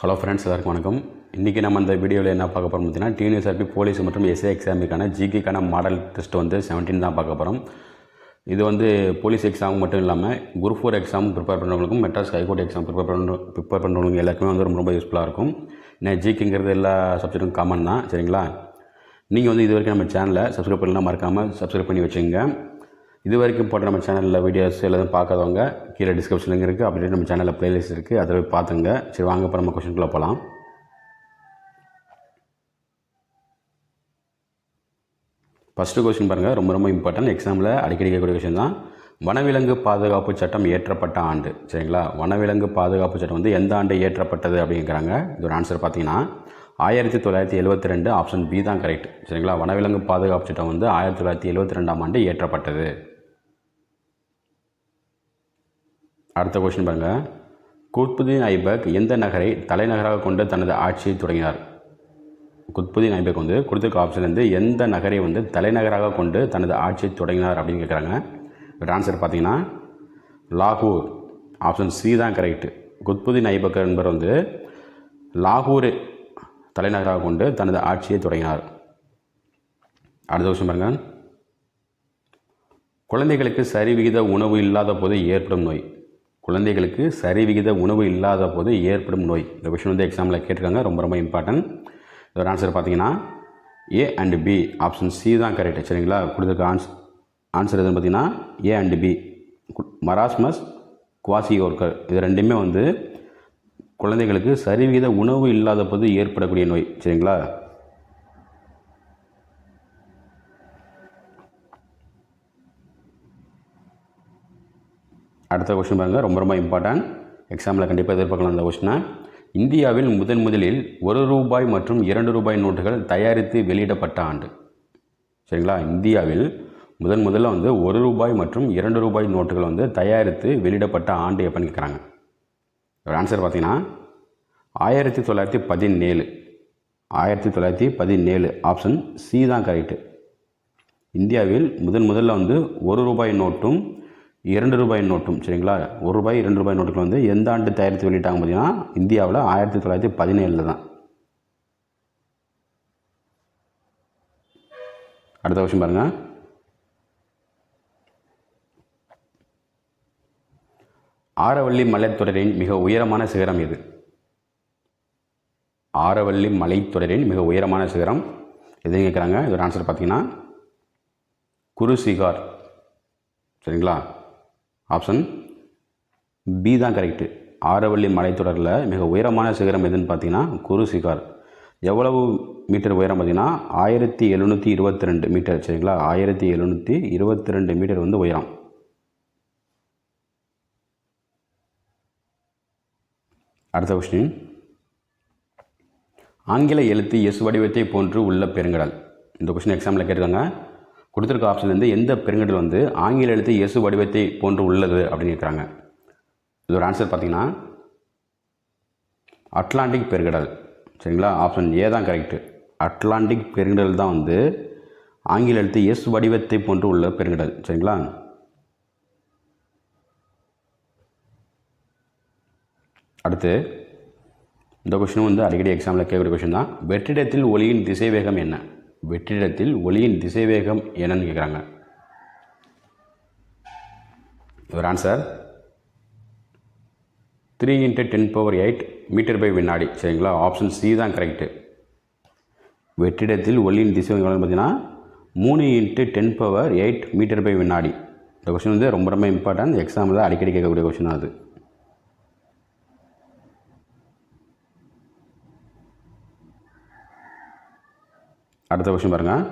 Hello friends எல்லாருக்கும் வணக்கம். இன்றைக்கி நம்ம இந்த வீடியோவில் என்ன பார்க்க போகிறோம் பார்த்தீங்கன்னா டிஎன்எஸ்ஆர்பி போலீஸ் மற்றும் எஸ்ஏ எக்ஸாமுக்கான ஜிகேக்கான மாடல் டெஸ்ட் வந்து 17 தான் பார்க்க போகிறோம் இது வந்து போலீஸ் எக்ஸாம் மட்டும் இல்லாமல் group four exam prepare பண்ணுறவங்களுக்கும் Madras high court exam prepare பண்ணுற ப்ரிப்பேர் பண்ணுறவங்க எல்லாருக்குமே வந்து ரொம்ப ரொம்ப யூஸ்ஃபுல்லாக இருக்கும். ஏன்னா ஜிகேங்கிறது எல்லா சப்ஜெக்ட்டும் காமன் தான் சரிங்களா? நீங்கள் வந்து இது வரைக்கும் நம்ம சேனலை சப்ஸ்கிரைப் பண்ணலாம் மறக்காமல் சப்ஸ்கிரைப் பண்ணி வச்சுங்க இது வரைக்கும் போட்ட நம்ம சேனலில் வீடியோஸ் எல்லாம் பார்க்காதவங்க கீழே டிஸ்கிரிப்ஷனுங்க இருக்குது அப்படியே நம்ம சேனலில் ப்ளேலிஸ்ட் இருக்குது அதில் போய் பார்த்துங்க. சரி வாங்க இப்போ நம்ம கொஷனுக்குள்ளே போகலாம் ஃபஸ்ட்டு கொஸ்டின் பாருங்கள் ரொம்ப ரொம்ப இம்பார்ட்டன்ட் எக்ஸாமில் அடிக்கடி கேட்கக்கூடிய கொஸ்டின் தான். வனவிலங்கு பாதுகாப்பு சட்டம் ஏற்றப்பட்ட ஆண்டு. சரிங்களா? வனவிலங்கு பாதுகாப்பு சட்டம் வந்து எந்த ஆண்டு ஏற்றப்பட்டது அப்படிங்கிறாங்க இதோட ஆன்சர் பார்த்தீங்கன்னா ஆயிரத்தி தொள்ளாயிரத்தி எழுபத்தி ரெண்டு ஆப்ஷன் பி தான் கரெக்ட் சரிங்களா? வனவிலங்கு பாதுகாப்பு சட்டம் வந்து ஆயிரத்தி தொள்ளாயிரத்தி எழுபத்தி ரெண்டாம் ஆண்டு ஏற்றப்பட்டது. அடுத்த கொஷின் பாருங்க. குத்புதீன் ஐபக் எந்த நகரை தலைநகராக கொண்டு தனது ஆட்சியை தொடங்கினார்? குத்புதீன் ஐபக் வந்து கொடுத்துருக்க ஆப்ஷன் வந்து எந்த நகரை வந்து தலைநகராக கொண்டு தனது ஆட்சியை தொடங்கினார் அப்படின்னு கேட்குறாங்க ஒரு ஆன்சர் பார்த்தீங்கன்னா லாகூர். ஆப்ஷன் சி தான் கரெக்ட் குத்புதீன் ஐபக் என்பவர் வந்து லாகூர் தலைநகராக கொண்டு தனது ஆட்சியை தொடங்கினார். அடுத்த வருஷம் பாருங்கள் குழந்தைகளுக்கு சரிவிகித உணவு இல்லாத போது ஏற்படும் நோய். குழந்தைகளுக்கு சரிவிகித உணவு இல்லாத போது ஏற்படும் நோய். இந்த கொஷின் வந்து எக்ஸாமில் கேட்டிருக்காங்க. ரொம்ப ரொம்ப இம்பார்ட்டன்ட் இதோட ஆன்சர் பார்த்தீங்கன்னா A and B option C தான் கரெக்ட் சரிங்களா? கொடுத்துருக்க ஆன்ஸ் ஆன்சர் எதுன்னு பார்த்தீங்கன்னா A and B marasmus kwashiorkor இது ரெண்டுமே வந்து குழந்தைகளுக்கு சரிவிகித உணவு இல்லாத போது ஏற்படக்கூடிய நோய். சரிங்களா? அடுத்த கொஸ்டின் பாருங்கள் ரொம்ப ரொம்ப இம்பார்ட்டன்ட் எக்ஸாமில் கண்டிப்பாக எதிர்பார்க்கலாம் அந்த கொஷினை இந்தியாவில் முதன் முதலில் ஒரு ரூபாய் மற்றும் இரண்டு ரூபாய் நோட்டுகள் தயாரித்து வெளியிடப்பட்ட ஆண்டு. சரிங்களா? இந்தியாவில் முதன் முதல்ல வந்து ஒரு ரூபாய் மற்றும் இரண்டு ரூபாய் நோட்டுகள் வந்து தயாரித்து வெளியிடப்பட்ட ஆண்டு எப்போன்னு கேட்குறாங்க. ஒரு ஆன்சர் பார்த்தீங்கன்னா ஆயிரத்தி தொள்ளாயிரத்தி பதினேழு. ஆயிரத்தி தொள்ளாயிரத்தி பதினேழு. ஆப்ஷன் சி தான் கரெக்டு இந்தியாவில் முதன் முதல்ல வந்து ஒரு ரூபாய் நோட்டும் இரண்டு ரூபாய் நோட்டும் சரிங்களா? ஒரு ரூபாய் இரண்டு ரூபாய் நோட்டுகள் வந்து எந்த ஆண்டு தயாரித்து வெளியிட்டாங்க பார்த்தீங்கன்னா இந்தியாவில் ஆயிரத்தி தொள்ளாயிரத்தி பதினேழில் தான். அடுத்த விஷயம் பாருங்கள் ஆரவள்ளி மலைத்தொடரின் மிக உயரமான சிகரம் எது? ஆரவள்ளி மலைத்தொடரின் மிக உயரமான சிகரம் எதுன்னு கேட்குறாங்க. இதோட ஆன்சர் பார்த்தீங்கன்னா குருசிகார் சரிங்களா? ஆப்ஷன் பி தான் கரெக்டு. ஆரவள்ளி மலைத்தொடரில் மிக உயரமான சிகரம் எதுன்னு பார்த்தீங்கன்னா குரு சிகார். எவ்வளவு மீட்டர் உயரம் பார்த்தீங்கன்னா? ஆயிரத்தி எழுநூற்றி இருபத்தி ரெண்டு மீட்டர் சரிங்களா? ஆயிரத்தி எழுநூற்றி இருபத்தி ரெண்டு மீட்டர் வந்து உயரம். அடுத்த கொஸ்டின் ஆங்கில எழுத்து எஸ் வடிவத்தை போன்று உள்ள பெருங்கடல். இந்த கொஸ்டின் எக்ஸாமில் கேட்டிருக்காங்க. கொடுத்துருக்க ஆப்ஷன் வந்து எந்த பெருங்கடல் வந்து ஆங்கில எழுத்து இயேசு வடிவத்தை போன்று உள்ளது அப்படின்னு கேட்குறாங்க. இதோட ஆன்சர் பார்த்தீங்கன்னா அட்லாண்டிக் பெருங்கடல். சரிங்களா? ஆப்ஷன் ஏ தான் கரெக்டு அட்லாண்டிக் பெருங்கடல் தான் வந்து ஆங்கில எழுத்து எஸ் வடிவத்தை போன்று உள்ள பெருங்கடல். சரிங்களா? அடுத்து இந்த கொஷினும் வந்து அடிக்கடி எக்ஸாமில் கேட்குற கொஷின் தான். வெற்றிடத்தில் ஒளியின் திசை வேகம் என்ன? வெற்றிடத்தில் ஒளியின் திசைவேகம் என்னன்னு கேட்குறாங்க இவர் answer three into ten power eight metre by வினாடி. சரிங்களா? ஆப்ஷன் சி தான் கரெக்டு வெற்றிடத்தில் ஒளியின் திசை பார்த்தீங்கன்னா மூணு into ten power eight metre by வினாடி. இந்த கொஷின் வந்து ரொம்ப ரொம்ப இம்பார்ட்டன்ட் எக்ஸாமில் அடிக்கடி கேட்கக்கூடிய கொஷின் அது. அடுத்த கொஷின் பாருங்கள்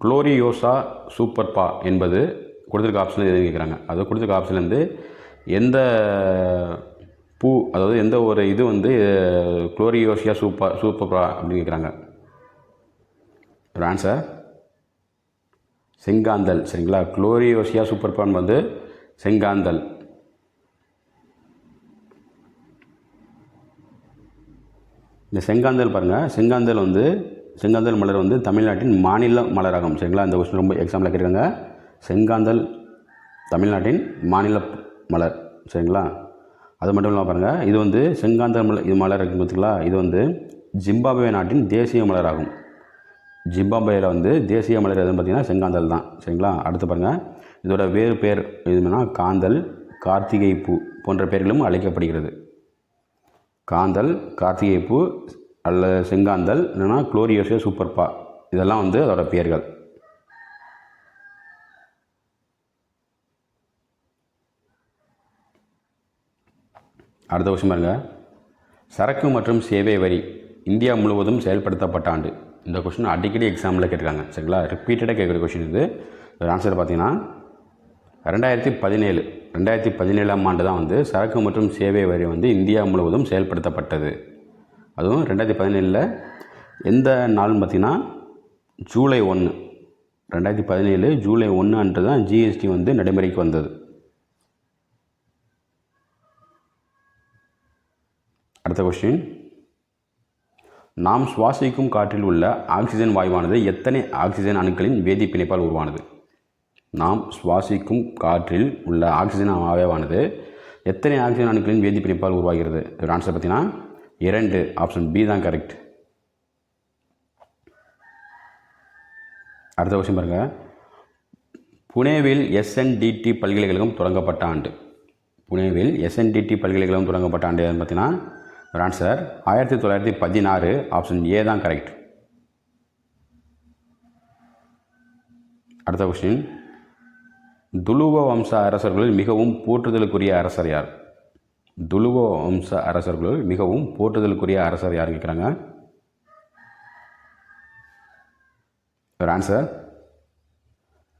குளோரியோசா சூப்பர் பா என்பது கொடுத்துருக்க ஆப்ஷனில் எதுவும் கேட்குறாங்க அதாவது கொடுத்துருக்க ஆப்ஷன்லேருந்து எந்த பூ அதாவது எந்த ஒரு இது வந்து குளோரியோசியா சூப்பர் சூப்பர் பா அப்படின்னு கேட்குறாங்க ஆன்சர் செங்காந்தல் சரிங்களா? குளோரியோசியா சூப்பர் பான் வந்து செங்காந்தல். இந்த செங்காந்தல் பாருங்கள் செங்காந்தல் வந்து செங்காந்தல் மலர் வந்து தமிழ்நாட்டின் மாநில மலராகும். சரிங்களா? இந்த கொஸ்டின் ரொம்ப எக்ஸாமில் கேட்குறாங்க செங்காந்தல் தமிழ்நாட்டின் மாநில மலர். சரிங்களா? அது மட்டும் இல்லாமல் பாருங்கள் இது வந்து செங்காந்தல் மலர் இது மலர் இருக்குது பார்த்தீங்களா இது வந்து ஜிம்பாப்வே நாட்டின் தேசிய மலர் ஆகும் ஜிம்பாப்வேயில் வந்து தேசிய மலர் எதுன்னு பார்த்தீங்கன்னா செங்காந்தல் தான். சரிங்களா? அடுத்து பாருங்கள் இதோட வேறு பேர் எதுனா காந்தல் கார்த்திகை பூ போன்ற பெயர்களும் அழைக்கப்படுகிறது. காந்தல் கார்த்திகை பூ அல்ல செங்காந்தல் இல்லைன்னா குளோரியோசியா சூப்பர்பா இதெல்லாம் வந்து அதோட பெயர்கள் அடுத்த வருஷம் பாருங்க. சரக்கு மற்றும் சேவை வரி இந்தியா முழுவதும் செயல்படுத்தப்பட்ட ஆண்டு. இந்த கொஷின் அடிக்கடி எக்ஸாமில் கேட்டிருக்காங்க. சரிங்களா? ரிப்பீட்டடாக கேட்குற கொஷின் இது. ஆன்சர் பார்த்தீங்கன்னா ரெண்டாயிரத்தி பதினேழு ரெண்டாயிரத்தி பதினேழாம் ஆண்டு தான் வந்து சரக்கு மற்றும் சேவை வரி வந்து இந்தியா முழுவதும் செயல்படுத்தப்பட்டது. அதுவும் ரெண்டாயிரத்தி பதினேழில் எந்த நாள்னு பார்த்தீங்கன்னா ஜூலை ஒன்று ரெண்டாயிரத்தி பதினேழு ஜூலை ஒன்று அன்று தான் ஜிஎஸ்டி வந்து நடைமுறைக்கு வந்தது. அடுத்த கொஸ்டின் நாம் சுவாசிக்கும் காற்றில் உள்ள ஆக்சிஜன் வாயுவானது எத்தனை ஆக்சிஜன் அணுக்களின் வேதிப்பிணைப்பால் உருவானது? நாம் சுவாசிக்கும் காற்றில் உள்ள ஆக்சிஜன் அவயவானது எத்தனை ஆக்சிஜன் அணுக்களின் வேதிப்பிணைப்பால் உருவாகிறது? ஒரு ஆன்சர் பார்த்தீங்கன்னா இரண்டு. ஆப்ஷன் பி தான் கரெக்ட் அடுத்த கொஸ்டின் பாருங்க. புனேவில் எஸ்என்டிடி பல்கலைக்கழகம் தொடங்கப்பட்ட ஆண்டு. புனேவில் எஸ்என்டிடி பல்கலைக்கழகம் தொடங்கப்பட்ட ஆண்டு எதுன்னு பார்த்தீங்கன்னா ஆன்சர் ஆயிரத்தி தொள்ளாயிரத்தி பதினாறு. ஆப்ஷன் ஏ தான் கரெக்ட் அடுத்த கொஸ்டின் துலுவ வம்ச அரசர்களில் மிகவும் போற்றுதலுக்குரிய அரசர் யார்? துலுவ வம்ச அரசர்களுள் மிகவும் போற்றுதலுக்குரிய அரசர் யார் கேட்குறாங்க? ஒரு ஆன்சர்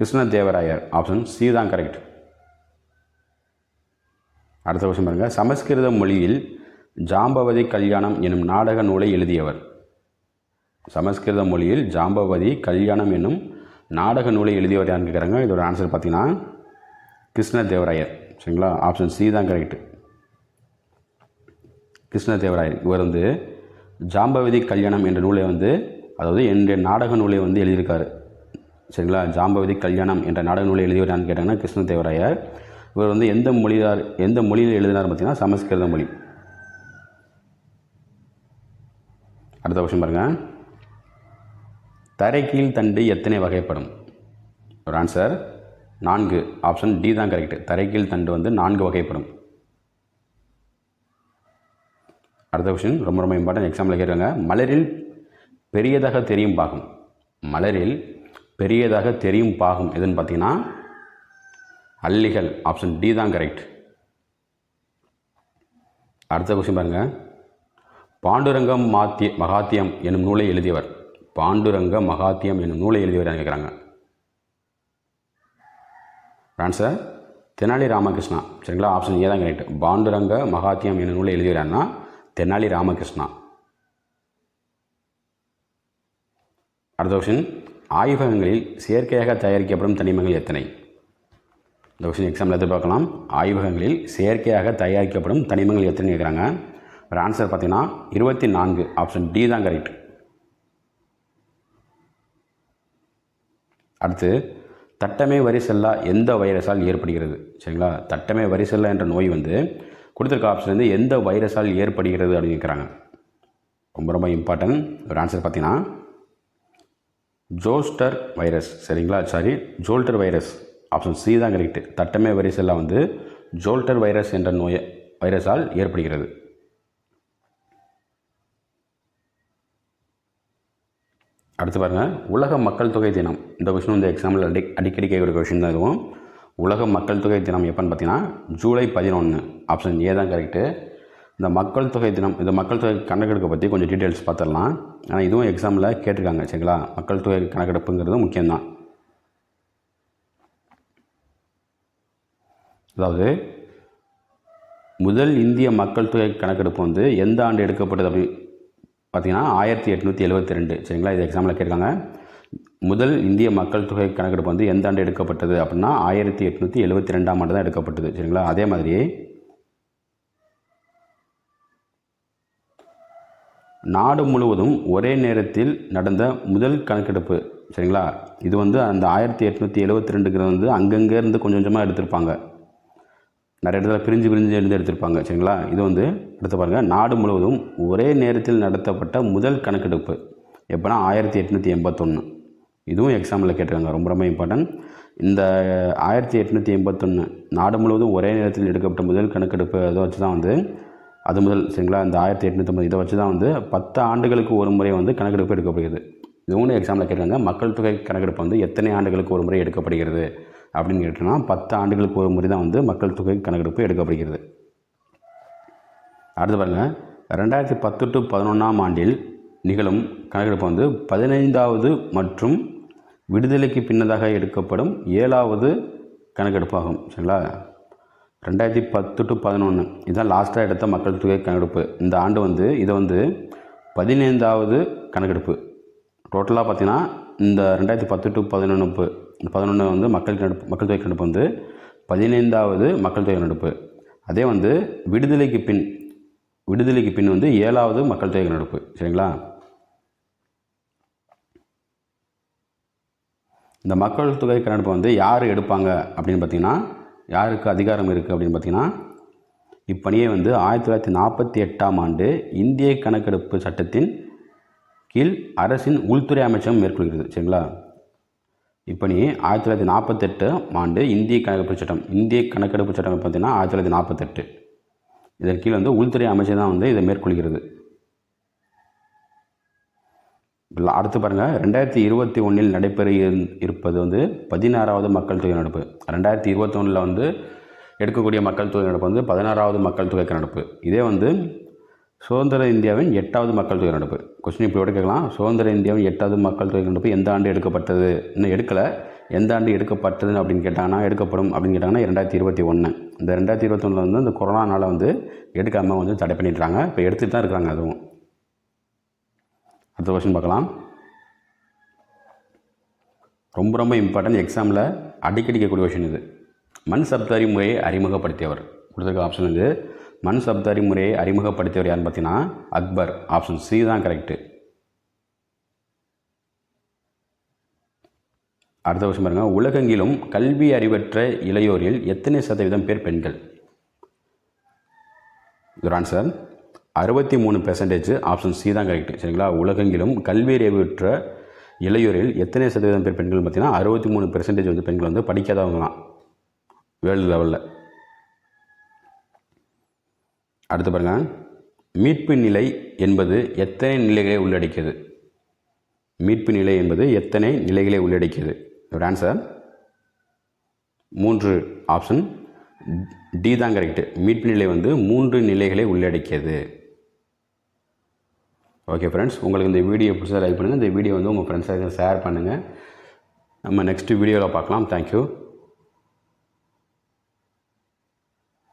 கிருஷ்ணதேவராயர். ஆப்ஷன் சி தான் கரெக்ட் அடுத்த கொஸ்டின் பாருங்க. சமஸ்கிருத மொழியில் ஜாம்பவதி கல்யாணம் எனும் நாடக நூலை எழுதியவர். சமஸ்கிருத மொழியில் ஜாம்பவதி கல்யாணம் என்னும் நாடக நூலை எழுதியவர் யாருன்னு கேட்குறாங்க. இதோட ஆன்சர் பார்த்தீங்கன்னா கிருஷ்ணதேவராயர். சரிங்களா? ஆப்ஷன் சி தான் கரெக்ட் கிருஷ்ணதேவராயர். இவர் வந்து ஜாம்பவதி கல்யாணம் என்ற நூலை வந்து அதாவது என்ற நாடக நூலை வந்து எழுதியிருக்காரு. சரிங்களா? ஜாம்பவதி கல்யாணம் என்ற நாடக நூலை எழுதியவர் யாருன்னு கேட்டாங்கன்னா கிருஷ்ணதேவராயர். இவர் வந்து எந்த மொழியார் எந்த மொழியில் எழுதினார் பார்த்தீங்கன்னா சமஸ்கிருத மொழி. அடுத்த வருஷம் பாருங்கள் தரைக்கீழ் தண்டு எத்தனை வகைப்படும்? ஒரு ஆன்சர் நான்கு. ஆப்ஷன் டி தான் கரெக்டு தரைக்கீழ் தண்டு வந்து நான்கு வகைப்படும். அடுத்த கொஷின் ரொம்ப ரொம்ப இம்பார்ட்டன் எக்ஸாம்பிள் கேட்குறாங்க மலரில் பெரியதாக தெரியும் பாகம். மலரில் பெரியதாக தெரியும் பாகம் எதுன்னு பார்த்தீங்கன்னா அல்லிகள். ஆப்ஷன் டி தான் கரெக்ட் அடுத்த கொஷின் பாருங்கள் பாண்டுரங்கம் மாத்திய மகாத்தியம் என்னும் நூலை எழுதியவர். பாண்டுரங்க மகாத்தியம் என்னும் நூலை எழுதியவர் கேட்குறாங்க? ஆன்சர் தெனாலி ராமகிருஷ்ணா. சரிங்களா? ஆப்ஷன் ஏ தான் கரெக்ட் பாண்டுரங்க மகாத்தியம் என்னும் நூலை எழுதியவரான்னா தெனாலி ராமகிருஷ்ணா. அடுத்த கொஸ்டின் ஆய்வகங்களில் செயற்கையாக தயாரிக்கப்படும் தனிமங்கள் எத்தனை? இந்த கொஸ்டின் எக்ஸாம்பிள் எதிர்பார்க்கலாம். ஆய்வகங்களில் செயற்கையாக தயாரிக்கப்படும் தனிமங்கள் எத்தனை கேட்குறாங்க. ஒரு ஆன்சர் பார்த்தீங்கன்னா இருபத்தி நான்கு. ஆப்ஷன் டி தான் கரெக்ட் அடுத்து தட்டமே வரிசெல்லா எந்த வைரஸால் ஏற்படுகிறது? சரிங்களா? தட்டமே வரிசெல்லா என்ற நோய் வந்து கொடுத்துருக்க ஆப்ஷன் வந்து எந்த வைரஸால் ஏற்படுகிறது அப்படின்னு கேட்குறாங்க. ரொம்ப ரொம்ப இம்பார்ட்டன்ட் ஒரு ஆன்சர் பார்த்தீங்கன்னா ஜோஸ்டர் வைரஸ். சரிங்களா? Sorry zoster virus. Option C தான் கரெக்ட் தட்டமே வைரஸ் எல்லாம் வந்து ஜோல்டர் வைரஸ் என்ற நோய் வைரஸால் ஏற்படுகிறது. அடுத்து பாருங்கள் உலக மக்கள் தொகை தினம். இந்த கொஷின் வந்து எக்ஸாம்பிள் அடி அடிக்கடி கேட்குற கொஷின் தான் இதுவும். உலக மக்கள் தொகை தினம் எப்போன்னு பார்த்தீங்கன்னா ஜூலை பதினொன்று ஆப்ஷன் ஏ தான் கரெக்டு இந்த மக்கள் தொகை தினம் இந்த மக்கள் தொகை கணக்கெடுப்பை பற்றி கொஞ்சம் டீட்டெயில்ஸ் பார்த்துடலாம். ஆனால் இதுவும் எக்ஸாமில் கேட்டிருக்காங்க சரிங்களா? மக்கள் தொகை கணக்கெடுப்புங்கிறது முக்கியம்தான். அதாவது முதல் இந்திய மக்கள் தொகை கணக்கெடுப்பு வந்து எந்த ஆண்டு எடுக்கப்பட்டது அப்படி பார்த்தீங்கன்னா ஆயிரத்தி எட்நூற்றி எழுபத்தி ரெண்டு. சரிங்களா? இது எக்ஸாமில் கேட்காங்க முதல் இந்திய மக்கள் தொகை கணக்கெடுப்பு வந்து எந்த ஆண்டு எடுக்கப்பட்டது அப்படின்னா ஆயிரத்தி எட்நூற்றி எழுபத்தி ரெண்டாம் ஆண்டு தான் எடுக்கப்பட்டது. சரிங்களா? அதே மாதிரி நாடு முழுவதும் ஒரே நேரத்தில் நடந்த முதல் கணக்கெடுப்பு. சரிங்களா? இது வந்து அந்த ஆயிரத்தி எட்நூற்றி எழுபத்தி ரெண்டுங்கிறது வந்து அங்கங்கே இருந்து கொஞ்சம் கொஞ்சமாக எடுத்திருப்பாங்க. நிறைய இடத்துல பிரிஞ்சு பிரிஞ்சு எழுந்து எடுத்திருப்பாங்க சரிங்களா? இது வந்து எடுத்து பாருங்கள் நாடு முழுவதும் ஒரே நேரத்தில் நடத்தப்பட்ட முதல் கணக்கெடுப்பு எப்போனா ஆயிரத்தி எட்நூற்றி எண்பத்தொன்று இதுவும் எக்ஸாமில் கேட்டிருக்காங்க ரொம்ப ரொம்ப இம்பார்ட்டன்ட் இந்த ஆயிரத்தி எட்நூற்றி எண்பத்தொன்று நாடு முழுவதும் ஒரே நேரத்தில் எடுக்கப்பட்ட முதல் கணக்கெடுப்பு அதை வச்சு தான் வந்து அது முதல் சரிங்களா? இந்த ஆயிரத்தி எட்நூற்றம்பது இதை வச்சு தான் வந்து பத்து ஆண்டுகளுக்கு ஒரு முறை வந்து கணக்கெடுப்பு எடுக்கப்படுகிறது. இதுவும் எக்ஸாமில் கேட்டிருக்காங்க. மக்கள் தொகை கணக்கெடுப்பு வந்து எத்தனை ஆண்டுகளுக்கு ஒரு முறை எடுக்கப்படுகிறது? அப்படின்னு கேட்டோம்னா பத்து ஆண்டுகளுக்கு ஒரு முறை தான் வந்து மக்கள் தொகை கணக்கெடுப்பு எடுக்கப்படுகிறது. அடுத்து பாருங்கள் ரெண்டாயிரத்தி பத்து டு பதினொன்றாம் ஆண்டில் நிகழும் கணக்கெடுப்பு வந்து பதினைந்தாவது மற்றும் விடுதலைக்கு பின்னதாக எடுக்கப்படும் ஏழாவது கணக்கெடுப்பு ஆகும் சரிங்களா? ரெண்டாயிரத்தி பத்து டு பதினொன்று இதுதான் லாஸ்ட்டாக எடுத்த மக்கள் தொகை கணக்கெடுப்பு. இந்த ஆண்டு வந்து இதை வந்து பதினைந்தாவது கணக்கெடுப்பு. டோட்டலாக பார்த்தீங்கன்னா இந்த ரெண்டாயிரத்தி பத்து டு பதினொன்று பதினொன்று வந்து மக்கள் கணக்கு மக்கள் தொகை நடப்பு வந்து பதினைந்தாவது மக்கள் தொகை கணக்கு அதே வந்து விடுதலைக்கு பின் விடுதலைக்கு பின் வந்து ஏழாவது மக்கள் தொகை கணக்கு சரிங்களா? இந்த மக்கள் தொகை கணக்கெடுப்பு வந்து யார் எடுப்பாங்க அப்படின்னு பார்த்தீங்கன்னா யாருக்கு அதிகாரம் இருக்குது அப்படின்னு பார்த்தீங்கன்னா இப்பணியை வந்து ஆயிரத்தி தொள்ளாயிரத்தி நாற்பத்தி எட்டாம் ஆண்டு இந்திய கணக்கெடுப்பு சட்டத்தின் கீழ் அரசின் உள்துறை அமைச்சகம் மேற்கொள்கிறது. சரிங்களா? இப்பணி ஆயிரத்தி தொள்ளாயிரத்தி நாற்பத்தெட்டு ஆண்டு இந்திய கணக்கெடுப்பு சட்டம் இந்திய கணக்கெடுப்பு சட்டம் பார்த்தீங்கன்னா ஆயிரத்தி தொள்ளாயிரத்தி நாற்பத்தெட்டு. இதன் கீழே வந்து உள்துறை அமைச்சர் தான் வந்து இதை மேற்கொள்கிறது. இல்லை அடுத்து பாருங்கள் ரெண்டாயிரத்தி இருபத்தி ஒன்றில் நடைபெற இரு- இருப்பது வந்து பதினாறாவது மக்கள் தொகை நடப்பு. ரெண்டாயிரத்தி இருபத்தொன்னில் வந்து எடுக்கக்கூடிய மக்கள் தொகை நடப்பு வந்து பதினாறாவது மக்கள் தொகை நடப்பு. இதே வந்து சுதந்திர இந்தியாவின் எட்டாவது மக்கள் தொகை நடப்பு. கொஸ்டின் இப்படி கேட்கலாம். சுதந்திர இந்தியாவின் எட்டாவது மக்கள் தொகை நடப்பு எந்த ஆண்டு எடுக்கப்பட்டது? இன்னும் எடுக்கலை. எந்த ஆண்டு எடுக்கப்பட்டது அப்படின்னு கேட்டாங்கன்னா எடுக்கப்படும் அப்படின்னு கேட்டாங்கன்னா ரெண்டாயிரத்தி இருபத்தி ஒன்று இந்த ரெண்டாயிரத்தி இருபத்தொன்னில் வந்து இந்த கொரோனானால வந்து எடுக்காமல் வந்து தடை பண்ணிடுறாங்க. இப்போ எடுத்துகிட்டு தான் இருக்கிறாங்க அதுவும். அடுத்த கொஸ்டின் பார்க்கலாம். ரொம்ப ரொம்ப இம்பார்ட்டன்ட் எக்ஸாமில் அடிக்கடிக்கக்கூடிய கொஷின் இது. மண் சப்தாரி முறையை அறிமுகப்படுத்தியவர். கொடுத்துருக்க ஆப்ஷன் இது. மண் சப்தாரி முறையை அறிமுகப்படுத்தியவர் யாருன்னு பார்த்தீங்கன்னா அக்பர். ஆப்ஷன் சி தான் கரெக்டு அடுத்த வருஷம் பாருங்க. உலகெங்கிலும் கல்வி அறிவற்ற இளையோரில் எத்தனை சதவீதம் பேர் பெண்கள்? ஒரு ஆன்சர் அறுபத்தி மூணு பெர்சன்டேஜ் ஆப்ஷன் சி தான் கரெக்ட் சரிங்களா? உலகெங்கிலும் கல்வி அறிவுற்ற இளையோரில் எத்தனை சதவீதம் பேர் பெண்கள் பார்த்தீங்கன்னா அறுபத்தி மூணு பெர்சன்டேஜ் வந்து பெண்கள் வந்து படிக்காதவங்க தான் வேர்ல்டு லெவலில் அடுத்து பாருங்க. மீட்பு நிலை என்பது எத்தனை நிலைகளை உள்ளடக்கியது? மீட்பு நிலை என்பது எத்தனை நிலைகளை உள்ளடக்கியது? ஒரு ஆன்சர் மூன்று ஆப்ஷன் டி தான் கரெக்டு மீட்பு நிலை வந்து மூன்று நிலைகளை உள்ளடக்கியது. ஓகே ஃப்ரெண்ட்ஸ் உங்களுக்கு இந்த வீடியோ பிடிச்சா லைக் பண்ணுங்கள் இந்த வீடியோ வந்து உங்கள் ஃப்ரெண்ட்ஸாக ஷேர் பண்ணுங்கள் நம்ம நெக்ஸ்ட் வீடியோவில் பார்க்கலாம். தேங்க்யூ